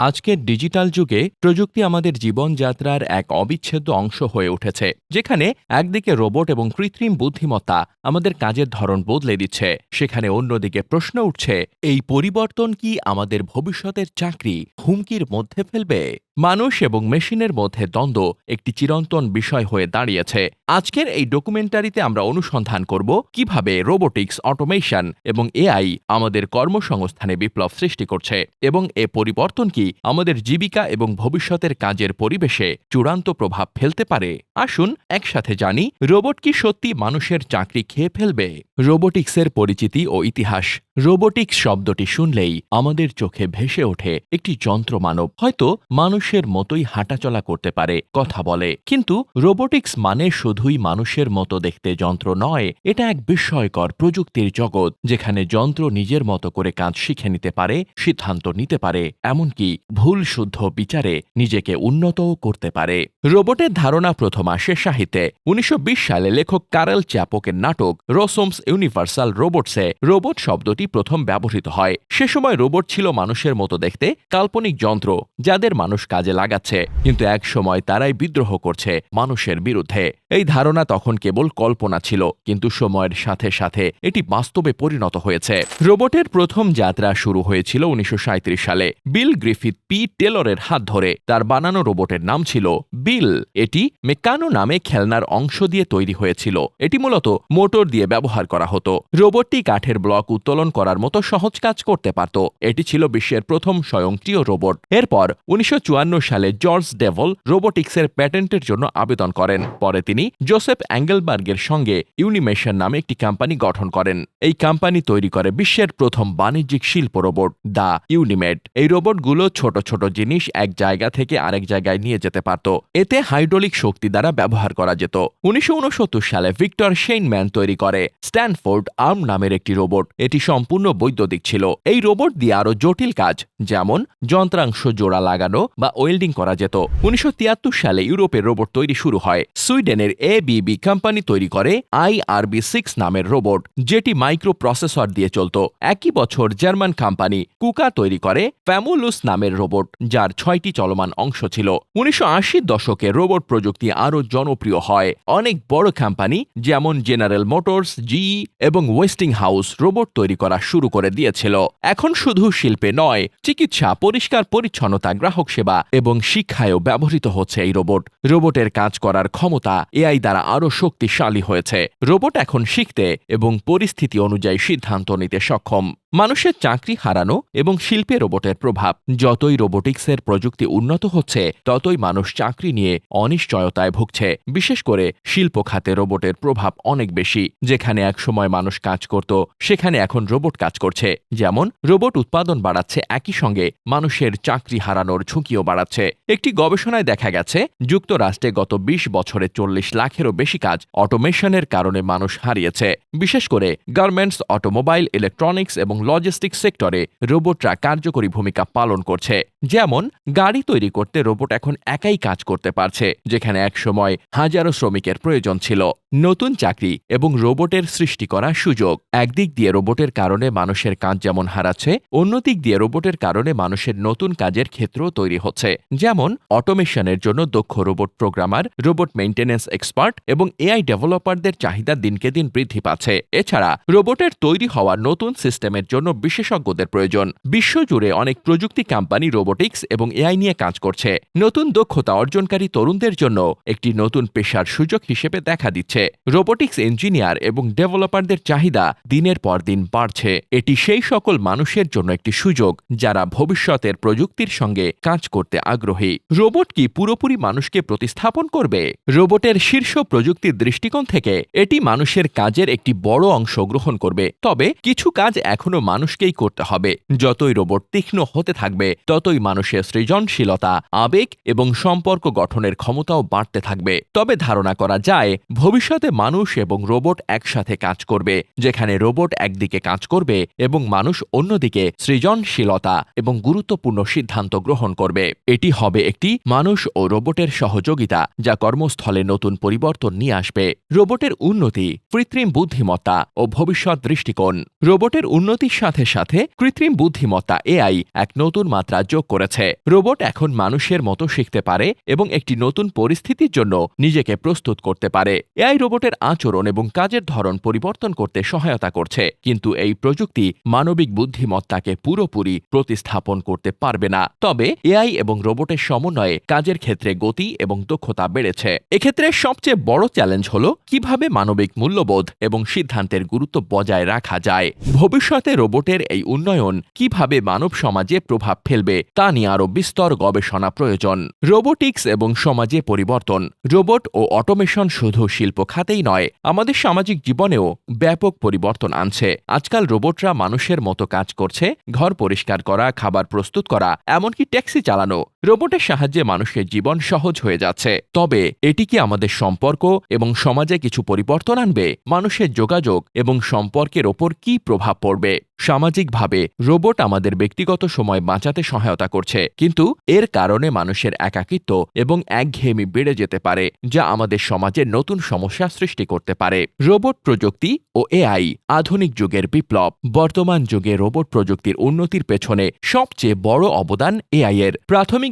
আজকের ডিজিটাল যুগে প্রযুক্তি আমাদের জীবনযাত্রার এক অবিচ্ছেদ্য অংশ হয়ে উঠেছে, যেখানে একদিকে রোবট এবং কৃত্রিম বুদ্ধিমত্তা আমাদের কাজের ধরন বদলে দিচ্ছে, সেখানে অন্যদিকে প্রশ্ন উঠছে, এই পরিবর্তন কি আমাদের ভবিষ্যতের চাকরি হুমকির মধ্যে ফেলবে? মানুষ এবং মেশিনের মধ্যে দ্বন্দ্ব একটি চিরন্তন বিষয় হয়ে দাঁড়িয়েছে। আজকের এই ডকুমেন্টারিতে আমরা অনুসন্ধান করব কীভাবে রোবোটিক্স, অটোমেশন এবং এআই আমাদের কর্মসংস্থানে বিপ্লব সৃষ্টি করছে এবং এ পরিবর্তন কি আমাদের জীবিকা এবং ভবিষ্যতের কাজের পরিবেশে চূড়ান্ত প্রভাব ফেলতে পারে। আসুন একসাথে জানি, রোবট কি সত্যি মানুষের চাকরি খেয়ে ফেলবে? রোবোটিক্সের পরিচিতি ও ইতিহাস রোবোটিক্স শব্দটি শুনলেই আমাদের চোখে ভেসে ওঠে একটি যন্ত্রমানব হয়তো মানুষের মতোই হাঁটাচলা করতে পারে, কথা বলে। কিন্তু রোবোটিক্স মানে শুধুই মানুষের মতো দেখতে যন্ত্র নয়, এটা এক বিস্ময়কর প্রযুক্তির জগৎ, যেখানে যন্ত্র নিজের মতো করে কাজ শিখে নিতে পারে, সিদ্ধান্ত নিতে পারে, এমনকি ভুল শুদ্ধ বিচারে নিজেকে উন্নতও করতে পারে। রোবটের ধারণা প্রথম আসে সাহিত্যে। উনিশশো বিশ সালে লেখক কারেল চ্যাপকের নাটক রোসোমস ইউনিভার্সাল রোবটসে রোবট শব্দটি প্রথম ব্যবহৃত হয়। সে সময় রোবট ছিল মানুষের মতো দেখতে, কাল্পনিক যন্ত্র, যাদের মানুষ কাজে লাগাচ্ছে। কিন্তু এক সময় তারাই বিদ্রোহ করছে মানুষের বিরুদ্ধে। এই ধারণা তখন কেবল কল্পনা ছিল, কিন্তু সময়ের সাথে সাথে এটি বাস্তবে পরিণত হয়েছে। রোবটের প্রথম যাত্রা শুরু হয়েছিল উনিশশো সাঁইত্রিশ সালে। বিল গ্রিফিথ পি টেলরের হাত ধরে। তার বানানো রোবটের নাম ছিল বিল। এটি মেকানো নামে খেলনার অংশ দিয়ে তৈরি হয়েছিল। এটি মূলত মোটর দিয়ে ব্যবহার করা হতো। রোবটটি কাঠের ব্লক উত্তোলন করার মতো সহজ কাজ করতে পারত। এটি ছিল বিশ্বের প্রথম স্বয়ংক্রিয় রোবট। এরপর উনিশশো চুয়ান্ন সালে জর্জ ডেভল রোবোটিক্সের প্যাটেন্টের জন্য আবেদন করেন। পরে তিনি জোসেফ অ্যাঙ্গেলবার্গের সঙ্গে ইউনিমেশন নামে একটি কোম্পানি গঠন করেন। এই কোম্পানি তৈরি করে বিশ্বের প্রথম বাণিজ্যিক শিল্প রোবট দা ইউনিমেট এই রোবটগুলো ছোট ছোট জিনিস এক জায়গা থেকে আরেক জায়গায় নিয়ে যেতে পারত। এতে হাইড্রোলিক শক্তি দ্বারা ব্যবহার করা যেত। উনিশশো উনসত্তর সালে ভিক্টর শেইনম্যান তৈরি করে স্ট্যানফোর্ড আর্ম নামের একটি রোবট। এটি সম্পূর্ণ বৈদ্যুতিক ছিল। এই রোবট দিয়ে আরও জটিল কাজ, যেমন যন্ত্রাংশ জোড়া লাগানো বা ওয়েল্ডিং করা যেত। উনিশশো তিয়াত্তর সালে ইউরোপের রোবট তৈরি শুরু হয়। সুইডেনের এ বিবি কোম্পানি তৈরি করে আইআরবি সিক্স নামের রোবট যেটি মাইক্রো প্রসেসর দিয়ে চলত। একই বছর জার্মান কোম্পানি কুকা তৈরি করে ফ্যামুলুস নামের রোবট যার ছয়টি চলমান অংশ ছিল। উনিশশো দশকে রোবট প্রযুক্তি আরও জনপ্রিয় হয়। অনেক বড় কোম্পানি যেমন জেনারেল মোটরস জিই এবং ওয়েস্টিং হাউস রোবট তৈরি করা শুরু করে দিয়েছিল। এখন শুধু শিল্পে নয়, চিকিৎসা, পরিষ্কার পরিচ্ছন্নতা, গ্রাহক সেবা এবং শিক্ষায়ও ব্যবহৃত হচ্ছে এই রোবট রোবটের কাজ করার ক্ষমতা এআই দ্বারা আরও শক্তিশালী হয়েছে। রোবট এখন শিখতে এবং পরিস্থিতি অনুযায়ী সিদ্ধান্ত নিতে সক্ষম। মানুষের চাকরি হারানো এবং শিল্পে রোবটের প্রভাব। যতই রোবোটিক্সের প্রযুক্তি উন্নত হচ্ছে, ততই মানুষ চাকরি নিয়ে অনিশ্চয়তায় ভুগছে। বিশেষ করে শিল্প খাতে রোবটের প্রভাব অনেক বেশি। যেখানে একসময় মানুষ কাজ করত, সেখানে এখন রোবট কাজ করছে। যেমন, রোবট উৎপাদন বাড়াচ্ছে, একই সঙ্গে মানুষের চাকরি হারানোর ঝুঁকিও বাড়াচ্ছে। একটি গবেষণায় দেখা গেছে, যুক্তরাষ্ট্রে গত ২০ বছরে চল্লিশ লাখেরও বেশি কাজ অটোমেশনের কারণে মানুষ হারিয়েছে। বিশেষ করে গার্মেন্টস, অটোমোবাইল, ইলেকট্রনিক্স এবং লজিস্টিক্স সেক্টরে রোবটরা কার্যকরী ভূমিকা পালন করছে। যেমন, গাড়ি তৈরি করতে রোবট এখন একাই কাজ করতে পারছে, যেখানে একসময় হাজারো শ্রমিকের প্রয়োজন ছিল। নতুন চাকরি এবং রোবটের সৃষ্টি করা সুযোগ। একদিক দিয়ে রোবটের কারণে মানুষের কাজ যেমন হারাচ্ছে, অন্যদিক দিয়ে রোবটের কারণে মানুষের নতুন কাজের ক্ষেত্র তৈরি হচ্ছে। যেমন, অটোমেশনের জন্য দক্ষ robot programmer, robot maintenance expert এবং এআই ডেভেলপারদের চাহিদা দিনকে দিন বৃদ্ধি পাচ্ছে। এছাড়া, রোবটের তৈরি হওয়া নতুন সিস্টেমের জন্য বিশেষজ্ঞদের প্রয়োজন। বিশ্বজুড়ে অনেক প্রযুক্তি কোম্পানি রোবোটিক্স এবং এআই নিয়ে কাজ করছে। নতুন দক্ষতা অর্জনকারী তরুণদের জন্য একটি নতুন পেশার সুযোগ হিসেবে দেখা দিচ্ছে। রোবোটিক্স ইঞ্জিনিয়ার এবং ডেভেলপারদের চাহিদা দিনের পর দিন বাড়ছে। এটি সেই সকল মানুষের জন্য একটি সুযোগ যারা ভবিষ্যতের প্রযুক্তির সঙ্গে কাজ করতে আগ্রহী। রোবট কি পুরোপুরি মানুষকে প্রতিস্থাপন করবে? রোবটের শীর্ষ প্রযুক্তির দৃষ্টিকোণ থেকে এটি মানুষের কাজের একটি বড় অংশ গ্রহণ করবে। তবে কিছু কাজ এখনও মানুষকেই করতে হবে। যতই রোবট তীক্ষ্ণ হতে থাকবে, ততই মানুষের সৃজনশীলতা, আবেগ এবং সম্পর্ক গঠনের ক্ষমতাও বাড়তে থাকবে। তবে ধারণা করা যায়, ভবিষ্যৎ ভবিষ্যতে মানুষ এবং রোবট একসাথে কাজ করবে, যেখানে রোবট একদিকে কাজ করবে এবং মানুষ অন্যদিকে সৃজনশীলতা এবং গুরুত্বপূর্ণ সিদ্ধান্ত গ্রহণ করবে। এটি হবে একটি মানুষ ও রোবটের সহযোগিতা, যা কর্মস্থলে নতুন পরিবর্তন নিয়ে আসবে। রোবটের উন্নতি, কৃত্রিম বুদ্ধিমত্তা ও ভবিষ্যৎ দৃষ্টিকোণ। রোবটের উন্নতির সাথে সাথে কৃত্রিম বুদ্ধিমত্তা এআই এক নতুন মাত্রা যোগ করেছে। রোবট এখন মানুষের মতো শিখতে পারে এবং একটি নতুন পরিস্থিতির জন্য নিজেকে প্রস্তুত করতে পারে। এআই রোবটের আচরণ এবং কাজের ধরন পরিবর্তন করতে সহায়তা করছে। কিন্তু এই প্রযুক্তি মানবিক বুদ্ধিমত্তাকে পুরোপুরি প্রতিস্থাপন করতে পারবে না। তবে এআই এবং রোবটের সমন্বয়ে কাজের ক্ষেত্রে গতি এবং দক্ষতা বেড়েছে। এক্ষেত্রে সবচেয়ে বড় চ্যালেঞ্জ হল কীভাবে মানবিক মূল্যবোধ এবং সিদ্ধান্তের গুরুত্ব বজায় রাখা যায়। ভবিষ্যতে রোবটের এই উন্নয়ন কীভাবে মানব সমাজে প্রভাব ফেলবে তা নিয়ে আরও বিস্তর গবেষণা প্রয়োজন। রোবোটিক্স এবং সমাজে পরিবর্তন। রোবট ও অটোমেশন শুধু শিল্প খাতেই নয়, আমাদের সামাজিক জীবনেও ব্যাপক পরিবর্তন আনছে। আজকাল রোবটরা মানুষের মতো কাজ করছে, ঘর পরিষ্কার করা, খাবার প্রস্তুত করা, এমনকি ট্যাক্সি চালানো। রোবটের সাহায্যে মানুষের জীবন সহজ হয়ে যাচ্ছে। তবে, এটি কি আমাদের সম্পর্ক এবং সমাজে কিছু পরিবর্তন আনবে? মানুষের যোগাযোগ এবং সম্পর্কের ওপর কি প্রভাব পড়বে? সামাজিকভাবে, রোবট আমাদের ব্যক্তিগত সময় বাঁচাতে সহায়তা করছে। কিন্তু, এর কারণে মানুষের একাকিত্ব এবং একঘেয়েমি বেড়ে যেতে পারে, যা আমাদের সমাজে নতুন সমস্যা সৃষ্টি করতে পারে। রোবট প্রযুক্তি ও এআই, আধুনিক যুগের বিপ্লব। বর্তমান যুগে রোবট প্রযুক্তির উন্নতির পেছনে সবচেয়ে বড় অবদান এআই এর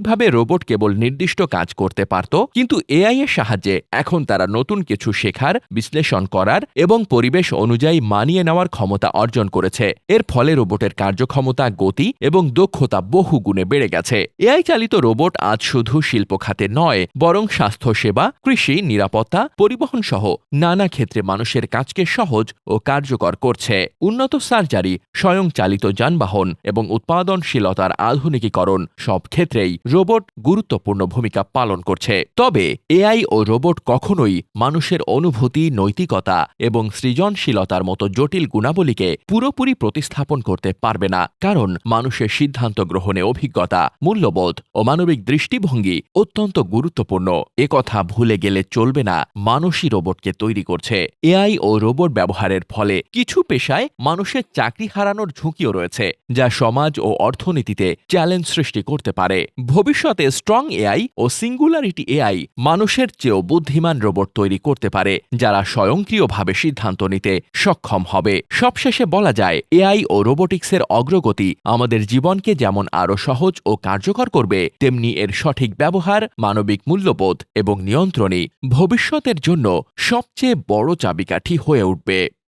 প্রাথমিকভাবে রোবট কেবল নির্দিষ্ট কাজ করতে পারত, কিন্তু এআই এর সাহায্যে এখন তারা নতুন কিছু শেখার, বিশ্লেষণ করার এবং পরিবেশ অনুযায়ী মানিয়ে নেওয়ার ক্ষমতা অর্জন করেছে। এর ফলে রোবটের কার্যক্ষমতা, গতি এবং দক্ষতা বহু গুণে বেড়ে গেছে। এআই চালিত রোবট আজ শুধু শিল্প খাতে নয়, বরং স্বাস্থ্যসেবা কৃষি, নিরাপত্তা, পরিবহন সহ নানা ক্ষেত্রে মানুষের কাজকে সহজ ও কার্যকর করছে। উন্নত সার্জারি, স্বয়ংচালিত যানবাহন এবং উৎপাদনশীলতার আধুনিকীকরণ সব ক্ষেত্রেই রোবট গুরুত্বপূর্ণ ভূমিকা পালন করছে। তবে এআই ও রোবট কখনোই মানুষের অনুভূতি, নৈতিকতা এবং সৃজনশীলতার মতো জটিল গুণাবলীকে পুরোপুরি প্রতিস্থাপন করতে পারবে না। কারণ মানুষের সিদ্ধান্ত গ্রহণে অভিজ্ঞতা, মূল্যবোধ ও মানবিক দৃষ্টিভঙ্গি অত্যন্ত গুরুত্বপূর্ণ। একথা ভুলে গেলে চলবে না, মানুষই রোবটকে তৈরি করছে। এআই ও রোবট ব্যবহারের ফলে কিছু পেশায় মানুষের চাকরি হারানোর ঝুঁকিও রয়েছে, যা সমাজ ও অর্থনীতিতে চ্যালেঞ্জ সৃষ্টি করতে পারে। ভবিষ্যতে স্ট্রং এআই ও সিঙ্গুলারিটি এআই মানুষের চেয়েও বুদ্ধিমান রোবট তৈরি করতে পারে, যারা স্বয়ংক্রিয়ভাবে সিদ্ধান্ত নিতে সক্ষম হবে। সবশেষে বলা যায় এআই ও রোবোটিক্সের অগ্রগতি আমাদের জীবনকে যেমন আরও সহজ ও কার্যকর করবে, তেমনি এর সঠিক ব্যবহার, মানবিক মূল্যবোধ এবং নিয়ন্ত্রণই ভবিষ্যতের জন্য সবচেয়ে বড় চাবিকাঠি হয়ে উঠবে।